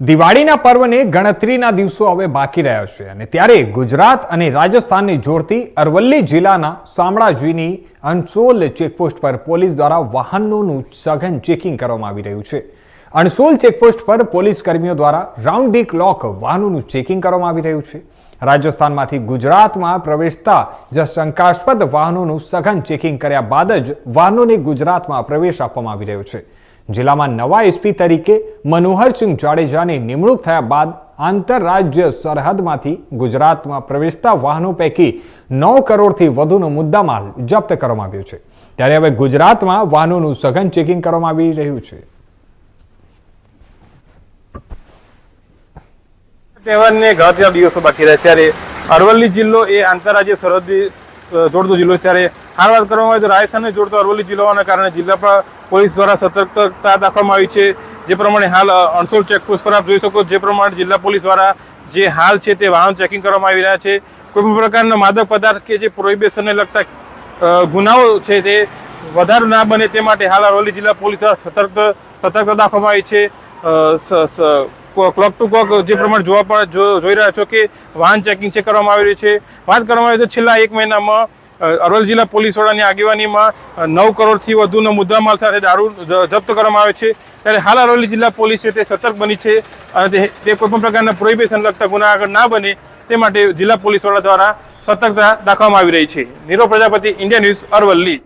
દિવાળીના પર્વને ગણતરીના દિવસો હવે બાકી રહ્યા છે અને ત્યારે ગુજરાત અને રાજસ્થાનને જોડતી અરવલ્લી જિલ્લાના શામળાજીની અણસોલ ચેકપોસ્ટ પર પોલીસ દ્વારા વાહનોનું સઘન ચેકિંગ કરવામાં આવી રહ્યું છે. અણસોલ ચેકપોસ્ટ પર પોલીસ કર્મીઓ દ્વારા રાઉન્ડ ધી ક્લોક વાહનોનું ચેકિંગ કરવામાં આવી રહ્યું છે. રાજસ્થાનમાંથી ગુજરાતમાં પ્રવેશતા જ શંકાસ્પદ વાહનોનું સઘન ચેકિંગ કર્યા બાદ જ વાહનોને ગુજરાતમાં પ્રવેશ આપવામાં આવી રહ્યો છે. જિલ્લામાં નવા એસપી તરીકે મનોહરસિંહ જાડેજાની નિમણૂક થયા બાદ આંતરરાજ્ય સરહદમાંથી ગુજરાતમાં પ્રવેશતા વાહનો પૈકી નવ કરોડથી વધુનો મુદ્દામાલ જપ્ત કરવામાં આવ્યો છે. ત્યારે હવે ગુજરાતમાં વાહનોનું સઘન ચેકિંગ કરવામાં આવી રહ્યું છે. તહેવારને ઘણા દિવસો બાકી રહ્યા ત્યારે અરવલ્લી જિલ્લો એ આંતરરાજ્ય સરહદી જોડતો જિલ્લો ત્યારે હાલ વાત કરવામાં આવે તો રાજસ્થાનને જોડતો અરવલ્લી જિલ્લો કારણે જિલ્લા પર, પોલીસ દ્વારા સતર્કતા દાખવવામાં આવી છે. જે પ્રમાણે હાલ અણસોલ ચેકપોસ્ટ પર આપ જોઈ શકો જે પ્રમાણે જિલ્લા પોલીસ દ્વારા જે હાલ છે તે વાહન ચેકિંગ કરવામાં આવી રહ્યા છે. કોઈપણ પ્રકારના માદક પદાર્થ કે જે પ્રોહિબિશનને લગતા ગુનાઓ છે તે વધારે ના બને તે માટે હાલ અરવલ્લી જિલ્લા પોલીસ દ્વારા સતર્ક, સતર્કતા દાખવવામાં આવી છે. ક્લોક ટુ ક્લોક જે પ્રમાણે જોવા પણ જોઈ રહ્યા છો કે વાહન ચેકિંગ છે કરવામાં આવી રહ્યું છે. વાત કરવામાં આવે તો છેલ્લા એક મહિનામાં અરવલ્લી જિલ્લા પોલીસ વડાની આગેવાનીમાં નવ કરોડથી વધુનો મુદ્દામાલ સાથે દારૂ જપ્ત કરવામાં આવે છે. ત્યારે હાલ અરવલ્લી જિલ્લા પોલીસ છે તે સતર્ક બની છે અને તે- કોઈપણ કોઈ પણ પ્રકારના પ્રોહિબિશન લગતા ગુના આગળ ના બને તે માટે જિલ્લા પોલીસ વડા દ્વારા સતર્કતા દાખવવામાં આવી રહી છે. Nirav Prajapati India News Aravalli.